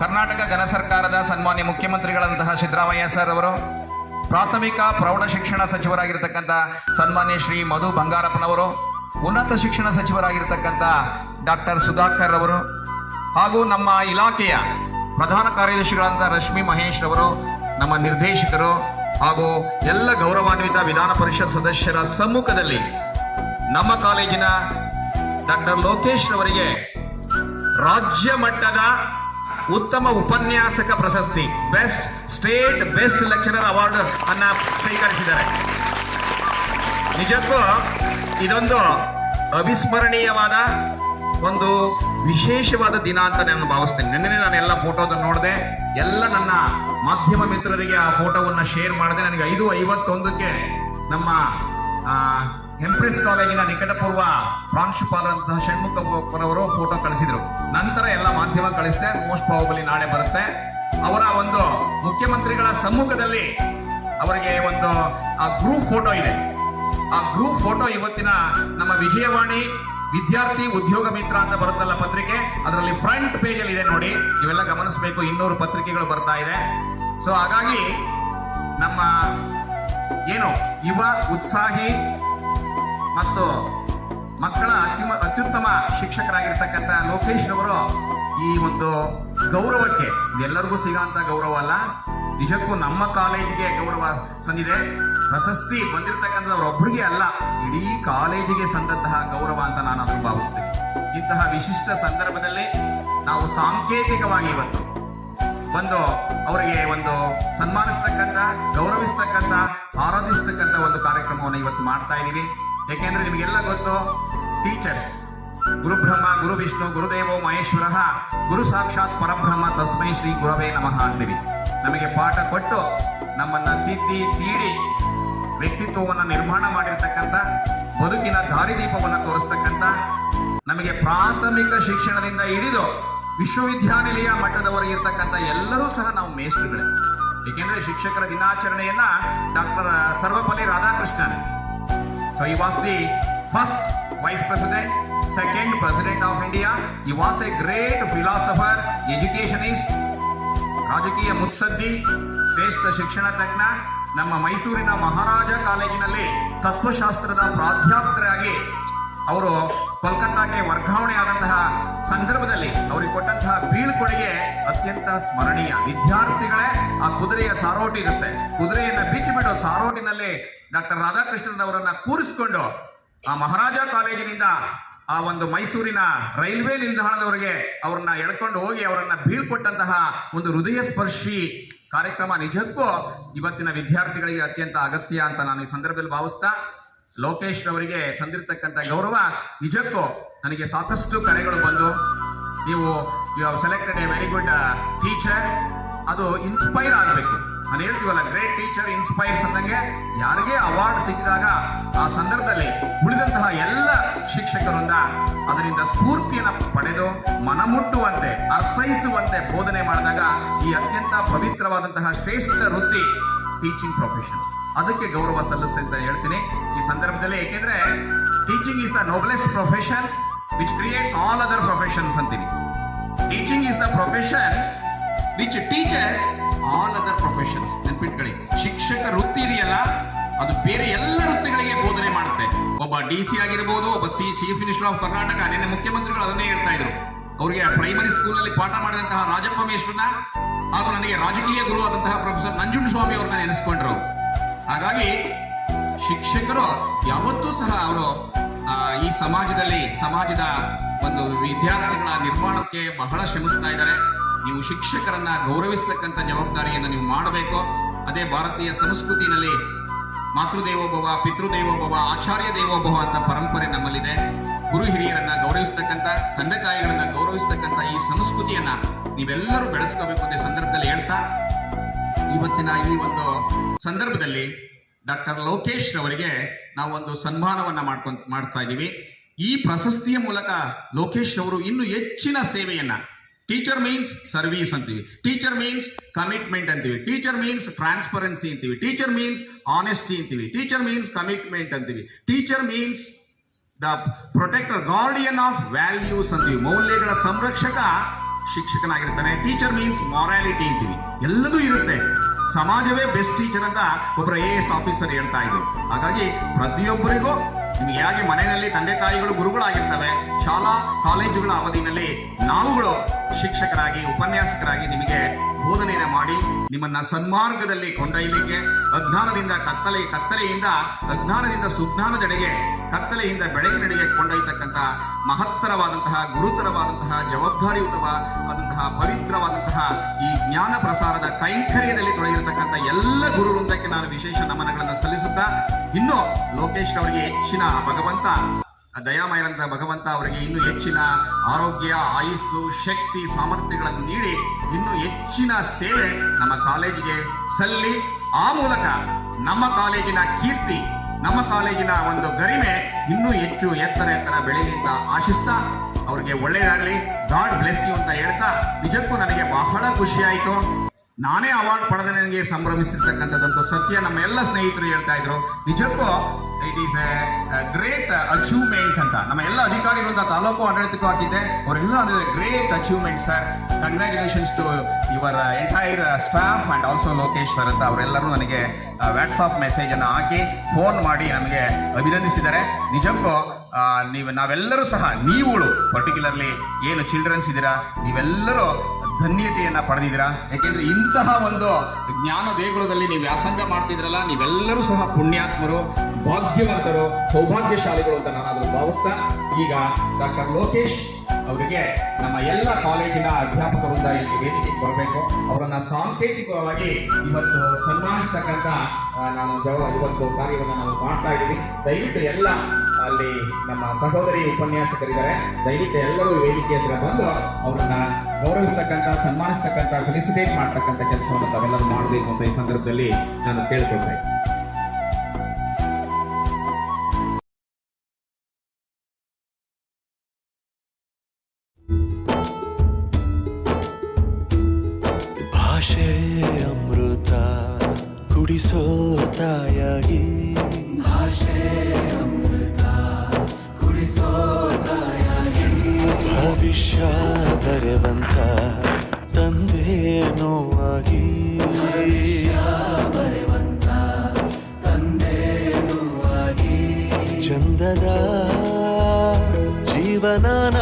ಕರ್ನಾಟಕ ಘನ ಸರ್ಕಾರದ ಸನ್ಮಾನ್ಯ ಮುಖ್ಯಮಂತ್ರಿಗಳಂತಹ ಸಿದ್ದರಾಮಯ್ಯ ಸರ್ ಅವರು, ಪ್ರಾಥಮಿಕ ಪ್ರೌಢ ಶಿಕ್ಷಣ ಸಚಿವರಾಗಿರ್ತಕ್ಕಂಥ ಸನ್ಮಾನ್ಯ ಶ್ರೀ ಮಧು ಬಂಗಾರಪ್ಪನವರು, ಉನ್ನತ ಶಿಕ್ಷಣ ಸಚಿವರಾಗಿರ್ತಕ್ಕಂಥ ಡಾಕ್ಟರ್ ಸುಧಾಕರ್ ಅವರು, ಹಾಗೂ ನಮ್ಮ ಇಲಾಖೆಯ ಪ್ರಧಾನ ಕಾರ್ಯದರ್ಶಿಗಳಾದ ರಶ್ಮಿ ಮಹೇಶ್ ಅವರು ನಮ್ಮ ನಿರ್ದೇಶಕರು ಹಾಗೂ ಎಲ್ಲ ಗೌರವಾನ್ವಿತ ವಿಧಾನ ಪರಿಷತ್ ಸದಸ್ಯರ ಸಮ್ಮುಖದಲ್ಲಿ ನಮ್ಮ ಕಾಲೇಜಿನ ಡಾಕ್ಟರ್ ಲೋಕೇಶ್ ಅವರಿಗೆ ರಾಜ್ಯ ಮಟ್ಟದ ಉತ್ತಮ ಉಪನ್ಯಾಸಕ ಪ್ರಶಸ್ತಿ best state best lecturer award ಅನ್ನ ಸ್ವೀಕರಿಸಿದ್ದಾರೆ. ನಿಜಕ್ಕೂ ಇದೊಂದು ಅವಿಸ್ಮರಣೀಯವಾದ ಒಂದು ವಿಶೇಷವಾದ ದಿನ ಅಂತ ನಾನು ಭಾವಿಸ್ತೇನೆ. ನಿನ್ನೆ ನಾನು ಎಲ್ಲ ಫೋಟೋದನ್ನು ನೋಡಿದೆ, ಎಲ್ಲ ನನ್ನ ಮಾಧ್ಯಮ ಮಿತ್ರರಿಗೆ ಆ ಫೋಟೋವನ್ನು ಶೇರ್ ಮಾಡಿದೆ. ನನಗೆ ಐದು ಐವತ್ತೊಂದಕ್ಕೆ ನಮ್ಮ ಎಂಪ್ರೆಸ್ ಕಾಲೇಜಿನ ನಿಕಟಪೂರ್ವ ಪ್ರಾಂಶುಪಾಲರಂತಹ ಷಣ್ಮುಖರವರು ಫೋಟೋ ಕಳಿಸಿದ್ರು. ನಂತರ ಎಲ್ಲ ಮಾಧ್ಯಮ ಕಳಿಸಿದೆ ಮೋಸ್ಟ್ ಪ್ರಾಬಲಿ ನಾಳೆ ಬರುತ್ತೆ. ಅವರ ಒಂದು ಮುಖ್ಯಮಂತ್ರಿಗಳ ಸಮ್ಮುಖದಲ್ಲಿ ಅವರಿಗೆ ಒಂದು, ಆ ಗ್ರೂಪ್ ಫೋಟೋ ಇದೆ. ಆ ಗ್ರೂಪ್ ಫೋಟೋ ಇವತ್ತಿನ ನಮ್ಮ ವಿಜಯವಾಣಿ ವಿದ್ಯಾರ್ಥಿ ಉದ್ಯೋಗ ಮಿತ್ರ ಅಂತ ಬರುತ್ತಲ್ಲ ಪತ್ರಿಕೆ, ಅದರಲ್ಲಿ ಫ್ರಂಟ್ ಪೇಜ್ ಅಲ್ಲಿ ಇದೆ ನೋಡಿ. ಇವೆಲ್ಲ ಗಮನಿಸಬೇಕು, ಇನ್ನೂರು ಪತ್ರಿಕೆಗಳು ಬರ್ತಾ ಇದೆ. ಸೊ ಹಾಗಾಗಿ ನಮ್ಮ, ಏನು, ಯುವ, ಉತ್ಸಾಹಿ ಮತ್ತು ಮಕ್ಕಳ ಅತ್ಯುಮ ಅತ್ಯುತ್ತಮ ಶಿಕ್ಷಕರಾಗಿರ್ತಕ್ಕಂಥ ಲೋಕೇಶ್ ರವರು ಈ ಒಂದು ಗೌರವಕ್ಕೆ ಎಲ್ಲರಿಗೂ ಸಿಗೋಂಥ ಗೌರವ ಅಲ್ಲ, ನಿಜಕ್ಕೂ ನಮ್ಮ ಕಾಲೇಜಿಗೆ ಗೌರವ ಸಂದಿದೆ. ಪ್ರಶಸ್ತಿ ಬಂದಿರತಕ್ಕಂಥವ್ರೊಬ್ಬರಿಗೆ ಅಲ್ಲ, ಇಡೀ ಕಾಲೇಜಿಗೆ ಸಂದಂತಹ ಗೌರವ ಅಂತ ನಾನು ಅದನ್ನು ಭಾವಿಸ್ತೇನೆ. ಇಂತಹ ವಿಶಿಷ್ಟ ಸಂದರ್ಭದಲ್ಲಿ ನಾವು ಸಾಂಕೇತಿಕವಾಗಿ ಇವತ್ತು ಒಂದು ಅವರಿಗೆ ಒಂದು ಸನ್ಮಾನಿಸ್ತಕ್ಕಂಥ, ಗೌರವಿಸ್ತಕ್ಕಂಥ, ಆರಾಧಿಸ್ತಕ್ಕಂಥ ಒಂದು ಕಾರ್ಯಕ್ರಮವನ್ನು ಇವತ್ತು ಮಾಡ್ತಾ ಇದ್ದೀವಿ. ಯಾಕೆಂದ್ರೆ ನಿಮಗೆಲ್ಲ ಗೊತ್ತು ಟೀಚರ್ಸ್ ಗುರು ಬ್ರಹ್ಮ ಗುರು ವಿಷ್ಣು ಗುರುದೇವೋ, ಮಹೇಶ್ವರ, ಗುರು ಸಾಕ್ಷಾತ್ ಪರಬ್ರಹ್ಮ, ತಸ್ಮೈ ಶ್ರೀ ಗುರವೇ ನಮಃ ಅಂತೀವಿ. ನಮಗೆ ಪಾಠ ಕೊಟ್ಟು ನಮ್ಮನ್ನ ತಿದ್ದಿ, ತೀಡಿ, ವ್ಯಕ್ತಿತ್ವವನ್ನು ನಿರ್ಮಾಣ ಮಾಡಿರ್ತಕ್ಕಂಥ, ಬದುಕಿನ ದಾರಿದೀಪವನ್ನು ತೋರಿಸ್ತಕ್ಕಂಥ, ನಮಗೆ ಪ್ರಾಥಮಿಕ ಶಿಕ್ಷಣದಿಂದ ಹಿಡಿದು ವಿಶ್ವವಿದ್ಯಾನಿಲಯ ಮಟ್ಟದವರೆಗೆ ಇರ್ತಕ್ಕಂಥ ಎಲ್ಲರೂ ಸಹ ನಾವು ಮೇಷ್ಟ್ರುಗಳೇ ಏಕೆಂದರೆ ಶಿಕ್ಷಕರ ದಿನಾಚರಣೆಯನ್ನ doctor Sarvepalli Radhakrishnan so he was the first vice president second president of India he was a great philosopher educationist ರಾಜಕೀಯ ಮುತ್ಸದ್ದಿ, ಶ್ರೇಷ್ಠ ಶಿಕ್ಷಣ ತಜ್ಞ. ನಮ್ಮ ಮೈಸೂರಿನ ಮಹಾರಾಜ ಕಾಲೇಜಿನಲ್ಲಿ ತತ್ವಶಾಸ್ತ್ರದ ಪ್ರಾಧ್ಯಾಪಕರಾಗಿ ಅವರು ಕೋಲ್ಕತ್ತಾಕ್ಕೆ ವರ್ಗಾವಣೆ ಆದಂತಹ ಸಂದರ್ಭದಲ್ಲಿ ಅವರಿಗೆ ಕೊಟ್ಟಂತಹ ಬೀಳ್ಕೊಡುಗೆ ಅತ್ಯಂತ ಸ್ಮರಣೀಯ. ವಿದ್ಯಾರ್ಥಿಗಳೇ, ಆ ಕುದುರೆಯ ಸಾರೋಟಿ ಇರುತ್ತೆ. ಕುದುರೆಯನ್ನ ಬಿಚ್ಚಿಬಿಟ್ಟು ಸಾರೋಟಿನಲ್ಲಿ ಡಾಕ್ಟರ್ ರಾಧಾಕೃಷ್ಣನ್ ಅವರನ್ನ ಕೂರಿಸಿಕೊಂಡು ಆ ಮಹಾರಾಜ ಕಾಲೇಜಿನಿಂದ ಆ ಒಂದು ಮೈಸೂರಿನ ರೈಲ್ವೆ ನಿಲ್ದಾಣದವರಿಗೆ ಅವ್ರನ್ನ ಎಳ್ಕೊಂಡು ಹೋಗಿ ಅವರನ್ನ ಬೀಳ್ಕೊಟ್ಟಂತಹ ಒಂದು ಹೃದಯ ಸ್ಪರ್ಶಿ ಕಾರ್ಯಕ್ರಮ ನಿಜಕ್ಕೂ ಇವತ್ತಿನ ವಿದ್ಯಾರ್ಥಿಗಳಿಗೆ ಅತ್ಯಂತ ಅಗತ್ಯ ಅಂತ ನಾನು ಈ ಸಂದರ್ಭದಲ್ಲಿ ಭಾವಿಸ್ತಾ ಲೋಕೇಶ್ ಅವರಿಗೆ ಸಂದಿರ್ತಕ್ಕಂಥ ಗೌರವ ನಿಜಕ್ಕೂ ನನಗೆ ಸಾಕಷ್ಟು ಕರೆಗಳು ಬಂದು, ನೀವು you have selected a very good teacher ಅದು ಇನ್ಸ್ಪೈರ್ ಆಗಬೇಕು. ನಾನು ಹೇಳ್ತೀವಲ್ಲ ಗ್ರೇಟ್ ಟೀಚರ್ ಇನ್ಸ್ಪೈರ್ಸ್ ಅಂದಂಗೆ ಯಾರಿಗೆ ಅವಾರ್ಡ್ ಸಿಕ್ಕಿದಾಗ ಆ ಸಂದರ್ಭದಲ್ಲಿ ಉಳಿದಂತಹ ಎಲ್ಲ ಶಿಕ್ಷಕರಿಂದ ಅದರಿಂದ ಸ್ಫೂರ್ತಿಯನ್ನು ಪಡೆದು ಮನಮುಟ್ಟುವಂತೆ, ಅರ್ಥೈಸುವಂತೆ ಬೋಧನೆ ಮಾಡಿದಾಗ ಈ ಅತ್ಯಂತ ಪವಿತ್ರವಾದಂತಹ ಶ್ರೇಷ್ಠ ವೃತ್ತಿ ಟೀಚಿಂಗ್ ಪ್ರೊಫೆಷನ್ ಅದಕ್ಕೆ ಗೌರವ ಸಲ್ಲಿಸಿ ಅಂತ ಹೇಳ್ತೀನಿ ಈ ಸಂದರ್ಭದಲ್ಲಿ, ಏಕೆಂದ್ರೆ teaching is the noblest profession which creates all other professions ಅಂತೀನಿ. Teaching is the profession which teachers all other professions ನೆನ್ಪಿಟ್ಕೊಳ್ಳಿ. ಶಿಕ್ಷಕ ವೃತ್ತಿ ಇದೆಯಲ್ಲ, ಅದು ಬೇರೆ ಎಲ್ಲ ವೃತ್ತಿಗಳಿಗೆ ಬೋಧನೆ ಮಾಡುತ್ತೆ. ಒಬ್ಬ ಡಿ ಸಿ ಆಗಿರ್ಬೋದು, ಒಬ್ಬ C chief minister of Karnataka ನಿನ್ನೆ ಮುಖ್ಯಮಂತ್ರಿಗಳು ಅದನ್ನೇ ಹೇಳ್ತಾ ಇದ್ರು. ಅವರಿಗೆ ಪ್ರೈಮರಿ ಸ್ಕೂಲಲ್ಲಿ ಪಾಠ ಮಾಡಿದಂತಹ ರಾಜಪ್ಪ ಮೇಷ್ಟ್ರನ್ನ ಹಾಗೂ ನನಗೆ ರಾಜಕೀಯ ಗುರು ಆದಂತಹ ಪ್ರೊಫೆಸರ್ ನಂಜುಂಡ ಸ್ವಾಮಿ ಅವ್ರನ್ನ ನೆನೆಸ್ಕೊಂಡ್ರು ಹಾಗಾಗಿ ಶಿಕ್ಷಕರು ಯಾವತ್ತೂ ಸಹ ಅವರು ಈ ಸಮಾಜದಲ್ಲಿ, ಸಮಾಜದ ಒಂದು ವಿದ್ಯಾರ್ಥಿಗಳ ನಿರ್ಮಾಣಕ್ಕೆ ಬಹಳ ಶ್ರಮಿಸ್ತಾ ಇದ್ದಾರೆ. ನೀವು ಶಿಕ್ಷಕರನ್ನ ಗೌರವಿಸ್ತಕ್ಕಂಥ ಜವಾಬ್ದಾರಿಯನ್ನು ನೀವು ಮಾಡಬೇಕು. ಅದೇ ಭಾರತೀಯ ಸಂಸ್ಕೃತಿನಲ್ಲಿ ಮಾತೃದೇವೋಭವ, ಪಿತೃದೇವೋಭವ, ಆಚಾರ್ಯ ದೇವೋಭವ ಅಂತ ಪರಂಪರೆ ನಮ್ಮಲ್ಲಿದೆ. ಗುರು ಹಿರಿಯರನ್ನ ಗೌರವಿಸ್ತಕ್ಕಂಥ, ತಂದೆ ತಾಯಿಗಳನ್ನ ಗೌರವಿಸ್ತಕ್ಕಂಥ ಈ ಸಂಸ್ಕೃತಿಯನ್ನ ನೀವೆಲ್ಲರೂ ಬೆಳೆಸ್ಕೋಬೇಕು ಅಂತ ಸಂದರ್ಭದಲ್ಲಿ ಹೇಳ್ತಾ, ಇವತ್ತಿನ ಈ ಒಂದು ಸಂದರ್ಭದಲ್ಲಿ ಡಾಕ್ಟರ್ ಲೋಕೇಶ್ ರವರಿಗೆ ನಾವು ಒಂದು ಸನ್ಮಾನವನ್ನ ಮಾಡ್ಕೊಂತ, ಮಾಡ್ತಾ ಇದ್ದೀವಿ ಈ ಪ್ರಶಸ್ತಿಯ ಮೂಲಕ ಲೋಕೇಶ್ ಅವರು ಇನ್ನು ಹೆಚ್ಚಿನ ಸೇವೆಯನ್ನ, ಟೀಚರ್ ಮೀನ್ಸ್ ಸರ್ವಿಸ್ ಅಂತೀವಿ. ಟೀಚರ್ ಮೀನ್ಸ್ ಕಮಿಟ್ಮೆಂಟ್ ಅಂತೀವಿ. ಟೀಚರ್ ಮೀನ್ಸ್ ಟ್ರಾನ್ಸ್ಪರೆನ್ಸಿ ಅಂತೀವಿ. ಟೀಚರ್ ಮೀನ್ಸ್ ಆನೆಸ್ಟಿ ಅಂತೀವಿ. ಟೀಚರ್ ಮೀನ್ಸ್ ಕಮಿಟ್ಮೆಂಟ್ ಅಂತೀವಿ. Teacher means the protector guardian of values ಅಂತೀವಿ. ಮೌಲ್ಯಗಳ ಸಂರಕ್ಷಕ ಶಿಕ್ಷಕನಾಗಿರ್ತಾನೆ. ಟೀಚರ್ ಮೀನ್ಸ್ ಮಾರಾಲಿಟಿ ಅಂತೀವಿ. ಎಲ್ಲದೂ ಇರುತ್ತೆ. ಸಮಾಜವೇ ಬೆಸ್ಟ್ ಟೀಚರ್ ಅಂತ ಒಬ್ಬರ ಎ ಎಸ್ ಆಫೀಸರ್ ಹೇಳ್ತಾ ಇದ್ರು. ಹಾಗಾಗಿ ಪ್ರತಿಯೊಬ್ಬರಿಗೂ ನಿಮ್ಗೆ ಹೇಗೆ ಮನೆಯಲ್ಲಿ ತಂದೆ ತಾಯಿಗಳು ಗುರುಗಳಾಗಿರ್ತವೆ, ಶಾಲಾ, ಕಾಲೇಜುಗಳ ಅವಧಿನಲ್ಲಿ ನಾವುಗಳು ಶಿಕ್ಷಕರಾಗಿ, ಉಪನ್ಯಾಸಕರಾಗಿ ನಿಮಗೆ ಬೋಧನೆಯನ್ನು ಮಾಡಿ, ನಿಮ್ಮನ್ನ ಸನ್ಮಾರ್ಗದಲ್ಲಿ ಕೊಂಡೊಯ್ಯಲಿಕ್ಕೆ, ಅಜ್ಞಾನದಿಂದ ಕತ್ತಲೆ, ಕತ್ತಲೆಯಿಂದ ಅಜ್ಞಾನದಿಂದ ಸುಜ್ಞಾನದೆಡೆಗೆ, ಕತ್ತಲೆಯಿಂದ ಬೆಳಗಿನಡೆಗೆ ಕೊಂಡೊಯ್ಯತಕ್ಕಂತಹ ಮಹತ್ತರವಾದಂತಹ, ಗುರುತರವಾದಂತಹ, ಜವಾಬ್ದಾರಿಯುತವಾದಂತಹ, ಪವಿತ್ರವಾದಂತಹ ಈ ಜ್ಞಾನ ಪ್ರಸಾರದ ಕೈಂಕರ್ಯದಲ್ಲಿ ತೊಡಗಿರತಕ್ಕಂಥ ಎಲ್ಲ ಗುರು ವೃಂದಕ್ಕೆ ನಾನು ವಿಶೇಷ ನಮನಗಳನ್ನು ಸಲ್ಲಿಸುತ್ತಾ, ಇನ್ನು ಲೋಕೇಶ್ ಅವರಿಗೆ ಹೆಚ್ಚಿನ ಭಗವಂತ. ದಯಾಮಯರಂತ ಭಗವಂತ ಅವರಿಗೆ ಇನ್ನೂ ಹೆಚ್ಚಿನ ಆರೋಗ್ಯ, ಆಯುಸ್ಸು, ಶಕ್ತಿ, ಸಾಮರ್ಥ್ಯಗಳನ್ನು ನೀಡಿ ಇನ್ನೂ ಹೆಚ್ಚಿನ ಸೇವೆ ನಮ್ಮ ಕಾಲೇಜಿಗೆ ಸಲ್ಲಿ. ಆ ಮೂಲಕ ನಮ್ಮ ಕಾಲೇಜಿನ ಕೀರ್ತಿ, ನಮ್ಮ ಕಾಲೇಜಿನ ಒಂದು ಗರಿಮೆ ಇನ್ನೂ ಹೆಚ್ಚು ಎತ್ತರ ಎತ್ತರ ಬೆಳೆಯಲಿ ಅಂತ ಆಶಿಸ್ತಾ, ಅವ್ರಿಗೆ ಒಳ್ಳೆಯದಾಗಲಿ. ಗಾಡ್ ಬ್ಲೆಸ್ ಯು ಅಂತ ಹೇಳ್ತಾ, ನಿಜಕ್ಕೂ ನನಗೆ ಬಹಳ ಖುಷಿಯಾಯಿತು ನಾನೇ ಅವಾರ್ಡ್ ಪಡೆದ ನನಗೆ ಸಂಭ್ರಮಿಸಿರ್ತಕ್ಕಂಥದ್ದಂತೂ ಸತ್ಯ. ನಮ್ಮ ಎಲ್ಲ ಸ್ನೇಹಿತರು ಹೇಳ್ತಾ ಇದ್ರು, ನಿಜಕ್ಕೂ it is a great achievement ಅಂತ. ನಮ್ಮ ಎಲ್ಲ ಅಧಿಕಾರಿಗಳು ಅಂತ ತಾಲೂಕು ಆಡಳಿತಕ್ಕೂ ಹಾಕಿದ್ದೆ ಅವರೆಲ್ಲ ಅಂದರೆ great achievement sir congratulations to your entire staff and also Lokeshwar ಅಂತ. ಅವರೆಲ್ಲರೂ ನನಗೆ ವಾಟ್ಸಾಪ್ ಮೆಸೇಜ್ ಅನ್ನು ಹಾಕಿ ಫೋನ್ ಮಾಡಿ ನಮಗೆ ಅಭಿನಂದಿಸಿದ್ದಾರೆ. ನಿಜಕ್ಕೂ ನೀವು, ನಾವೆಲ್ಲರೂ ಸಹ, ನೀವುಗಳು ಪರ್ಟಿಕ್ಯುಲರ್ಲಿ ಏನು ಚಿಲ್ಡ್ರನ್ಸ್ ಇದ್ದೀರಾ, ನೀವೆಲ್ಲರೂ ಧನ್ಯತೆಯನ್ನ ಪಡೆದಿದ್ದೀರಾ? ಯಾಕೆಂದ್ರೆ ಇಂತಹ ಒಂದು ಜ್ಞಾನ ದೇಗುಲದಲ್ಲಿ ನೀವು ವ್ಯಾಸಂಗ ಮಾಡ್ತಿದ್ರಲ್ಲ, ನೀವೆಲ್ಲರೂ ಸಹ ಪುಣ್ಯಾತ್ಮರು, ಭಾಗ್ಯವಂತರು, ಸೌಭಾಗ್ಯಶಾಲಿಗಳು ಅಂತ ನಾನು ಅದನ್ನು ಭಾವಿಸ್ತಾ, ಈಗ ಡಾಕ್ಟರ್ ಲೋಕೇಶ್ ಅವರಿಗೆ ನಮ್ಮ ಎಲ್ಲ ಕಾಲೇಜಿನ ಅಧ್ಯಾಪಕರಿಂದ ಇಲ್ಲಿ ವೇದಿಕೆ ಬರಬೇಕು ಅವರನ್ನ ಸಾಂಕೇತಿಕವಾಗಿ ಇವತ್ತು ಸನ್ಮಾನಿಸ್ತಕ್ಕಂಥ ನಾನು ಇವತ್ತು ಕಾರ್ಯವನ್ನು ನಾವು ಮಾಡ್ತಾ ಇದ್ದೀವಿ. ದಯವಿಟ್ಟು ಎಲ್ಲ ಅಲ್ಲಿ ನಮ್ಮ ಸಹೋದರಿ ಉಪನ್ಯಾಸಕರಿದ್ದಾರೆ. ದಯವಿಟ್ಟು ಎಲ್ಲರೂ ವೇದಿಕೆ ಹತ್ರ ಬಂದು ಅವರನ್ನ ಗೌರವಿಸ್ತಕ್ಕಂಥ ಸನ್ಮಾನಿಸ್ತಕ್ಕಂಥ ಫೆಲಿಸಿಟೇಟ್ ಮಾಡ್ತಕ್ಕಂಥ ಕೆಲಸವನ್ನು ತಾವೆಲ್ಲರೂ ಮಾಡಬೇಕು ಅಂತ ಈ ಸಂದರ್ಭದಲ್ಲಿ ನಾನು ಕೇಳ್ಕೊಳ್ತಾ ಇದ್ದೀನಿ ಭಾಷೆ ಅಮೃತ ಕುಡಿಸೋ ತಾಯಾಗಿ. ಭವಿಷ್ಯ ಬರೆವಂತ ತಂದೇನೋ ಆಗಿ. ಚಂದದ ಜೀವನನ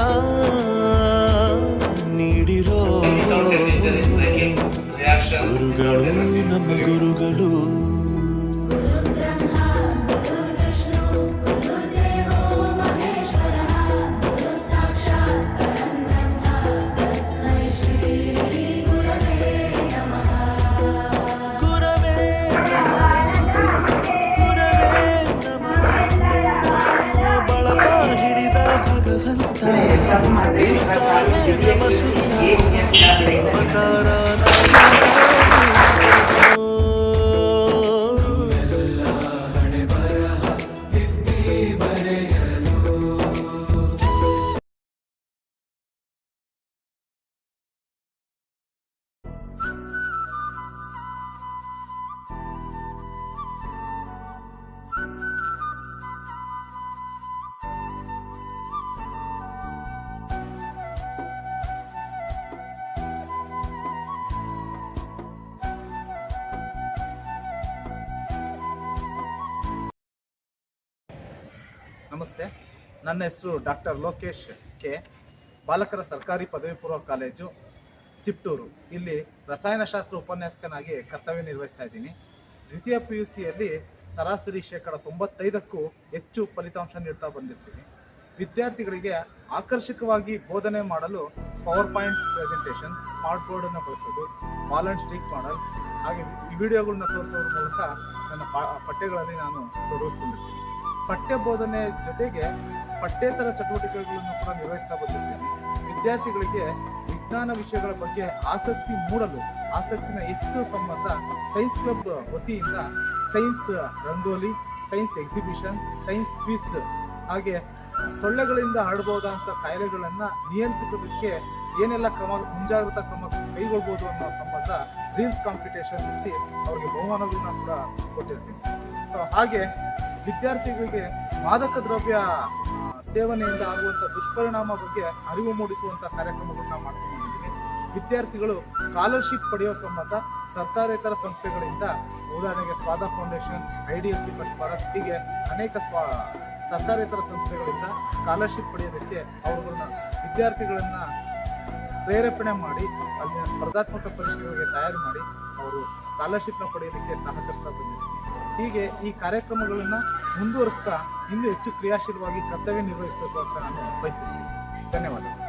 ನಮಸ್ತೆ. ನನ್ನ ಹೆಸರು ಡಾಕ್ಟರ್ ಲೋಕೇಶ್ ಕೆ. ಬಾಲಕರ ಸರ್ಕಾರಿ ಪದವಿ ಪೂರ್ವ ಕಾಲೇಜು, ತಿಪ್ಟೂರು. ಇಲ್ಲಿ ರಸಾಯನಶಾಸ್ತ್ರ ಉಪನ್ಯಾಸಕನಾಗಿ ಕರ್ತವ್ಯ ನಿರ್ವಹಿಸ್ತಾ ಇದ್ದೀನಿ. ದ್ವಿತೀಯ ಪಿ ಯು ಸಿಯಲ್ಲಿ ಸರಾಸರಿ ಶೇಕಡ ತೊಂಬತ್ತೈದಕ್ಕೂ ಹೆಚ್ಚು ಫಲಿತಾಂಶ ನೀಡ್ತಾ ಬಂದಿರ್ತೀನಿ. ವಿದ್ಯಾರ್ಥಿಗಳಿಗೆ ಆಕರ್ಷಕವಾಗಿ ಬೋಧನೆ ಮಾಡಲು ಪವರ್ ಪಾಯಿಂಟ್ ಪ್ರೆಸೆಂಟೇಷನ್, ಸ್ಮಾರ್ಟ್ ಬೋರ್ಡನ್ನು ಬಳಸೋದು, ಬಾಲ್ ಆ್ಯಂಡ್ ಸ್ಟಿಕ್ ಮಾಡಲ್, ಹಾಗೆ ವಿಡಿಯೋಗಳನ್ನ ತೋರಿಸೋದ್ರ ಮೂಲಕ ನನ್ನ ಪಠ್ಯಗಳಲ್ಲಿ ನಾನು ತೊಡಗಿಸ್ಕೊಂಡಿರ್ತೀನಿ. ಪಠ್ಯ ಬೋಧನೆ ಜೊತೆಗೆ ಪಠ್ಯೇತರ ಚಟುವಟಿಕೆಗಳನ್ನು ಕೂಡ ನಿರ್ವಹಿಸ್ತಾ ಬಂದಿರ್ತೀನಿ ವಿದ್ಯಾರ್ಥಿಗಳಿಗೆ ವಿಜ್ಞಾನ ವಿಷಯಗಳ ಬಗ್ಗೆ ಆಸಕ್ತಿ ಮೂಡಲು, ಆಸಕ್ತಿನ ಹೆಚ್ಚಿಸುವ ಸಂಬಂಧ ಸೈನ್ಸ್ ಕ್ಲಬ್ ವತಿಯಿಂದ science rangoli, science exhibition, science quiz ಹಾಗೆ ಸೊಳ್ಳೆಗಳಿಂದ ಹರಡಬಹುದಾದಂಥ ಕಾಯಿಲೆಗಳನ್ನು ನಿಯಂತ್ರಿಸೋದಕ್ಕೆ ಏನೆಲ್ಲ ಕ್ರಮ, ಮುಂಜಾಗ್ರತಾ ಕ್ರಮ ಕೈಗೊಳ್ಬೋದು ಅನ್ನೋ ಸಂಬಂಧ ರೀಲ್ಸ್ ಕಾಂಪಿಟೇಷನ್ ನಡೆಸಿ ಅವರಿಗೆ ಬಹುಮಾನಗಳನ್ನ ಕೂಡ ಕೊಟ್ಟಿರ್ತೀನಿ ಸೊ ಹಾಗೆ ವಿದ್ಯಾರ್ಥಿಗಳಿಗೆ ಮಾದಕ ದ್ರವ್ಯ ಸೇವನೆಯಿಂದ ಆಗುವಂಥ ದುಷ್ಪರಿಣಾಮ ಬಗ್ಗೆ ಅರಿವು ಮೂಡಿಸುವಂಥ ಕಾರ್ಯಕ್ರಮಗಳನ್ನ ಮಾಡ್ಕೊಂಡಿದ್ದೀನಿ ವಿದ್ಯಾರ್ಥಿಗಳು ಸ್ಕಾಲರ್ಶಿಪ್ ಪಡೆಯುವ ಸಂಬಂಧ ಸರ್ಕಾರೇತರ ಸಂಸ್ಥೆಗಳಿಂದ ಉದಾಹರಣೆಗೆ Swada foundation I D S C Bharat ಹೀಗೆ ಅನೇಕ ಸ್ವಾ, ಸರ್ಕಾರೇತರ ಸಂಸ್ಥೆಗಳಿಂದ ಸ್ಕಾಲರ್ಶಿಪ್ ಪಡೆಯೋದಕ್ಕೆ ಅವುಗಳನ್ನ ವಿದ್ಯಾರ್ಥಿಗಳನ್ನ ಪ್ರೇರೇಪಣೆ ಮಾಡಿ, ಅಲ್ಲಿನ ಸ್ಪರ್ಧಾತ್ಮಕ ಪರೀಕ್ಷೆಗಳಿಗೆ ತಯಾರು ಮಾಡಿ, ಅವರು ಸ್ಕಾಲರ್ಶಿಪ್ನ ಪಡೆಯೋದಕ್ಕೆ ಸಹಕರಿಸ್ತಾ ಬಂದಿದ್ದಾರೆ. ಹೀಗೆ ಈ ಕಾರ್ಯಕ್ರಮಗಳನ್ನು ಮುಂದುವರಿಸ್ತಾ ಇನ್ನೂ ಹೆಚ್ಚು ಕ್ರಿಯಾಶೀಲವಾಗಿ ಕರ್ತವ್ಯ ನಿರ್ವಹಿಸಬೇಕು ಅಂತ ನಾನು ಬಯಸಿದ್ದೀನಿ ಧನ್ಯವಾದಗಳು.